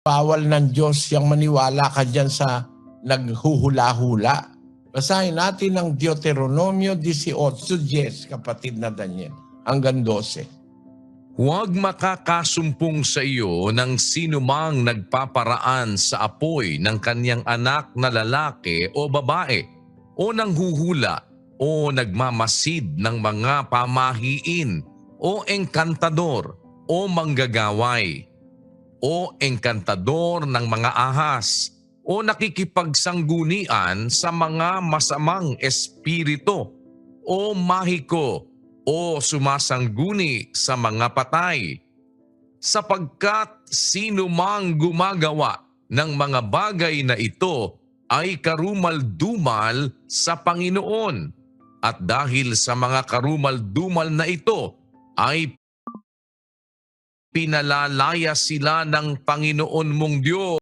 bawal ng Diyos yung maniwala ka dyan sa naghuhula-hula. Basahin natin ang Deuteronomio 18.10, kapatid na Daniel, hanggang 12. Huwag makakasumpong sa iyo ng sinumang nagpaparaan sa apoy ng kanyang anak na lalaki o babae o nanghuhula o nagmamasid ng mga pamahiin o engkantador o manggagaway o engkantador ng mga ahas o nakikipagsanggunian sa mga masamang espiritu o mahiko o sumasangguni sa mga patay. Sapagkat sino mang gumagawa ng mga bagay na ito ay karumal-dumal sa Panginoon. At dahil sa mga karumal-dumal na ito ay pinalalaya sila ng Panginoon mong Diyos